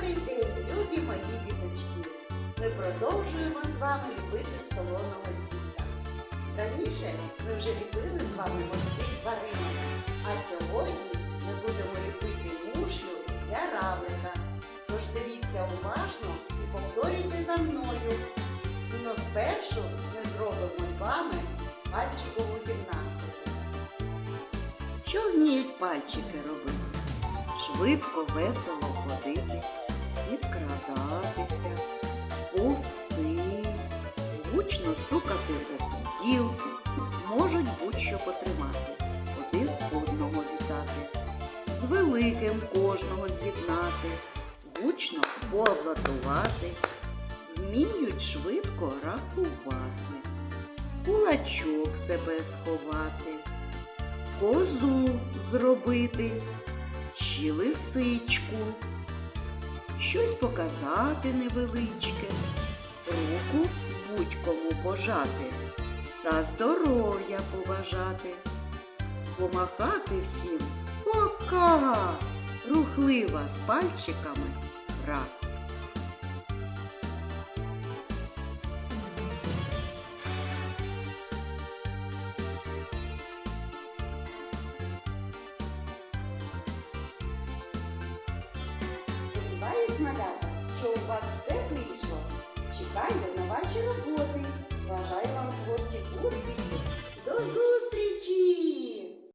Добрий день, любі мої діточки! Ми продовжуємо з вами ліпити з солоного тіста. Раніше ми вже ліпили з вами морських тваринок, а сьогодні ми будемо ліпити мушлю для равлика. Тож дивіться уважно і повторюйте за мною. Ну, спершу ми зробимо з вами пальчикову гімнастику. Що вміють пальчики робити? Швидко, весело ходити, гучно стукати об стіл, можуть будь-що потримати, один одного вітати, з великим кожного з'єднати, гучно поаплодувати, вміють швидко рахувати, в кулачок себе сховати, козу зробити чи лисичку, щось показати невеличке, руку будь-кому пожати та здоров'я побажати, помахати всім пока, рухлива з пальчиками гра. Сподіваюсь, малята, що у вас все вийшло. Чекаю на ваші роботи. Бажаю вам творчих!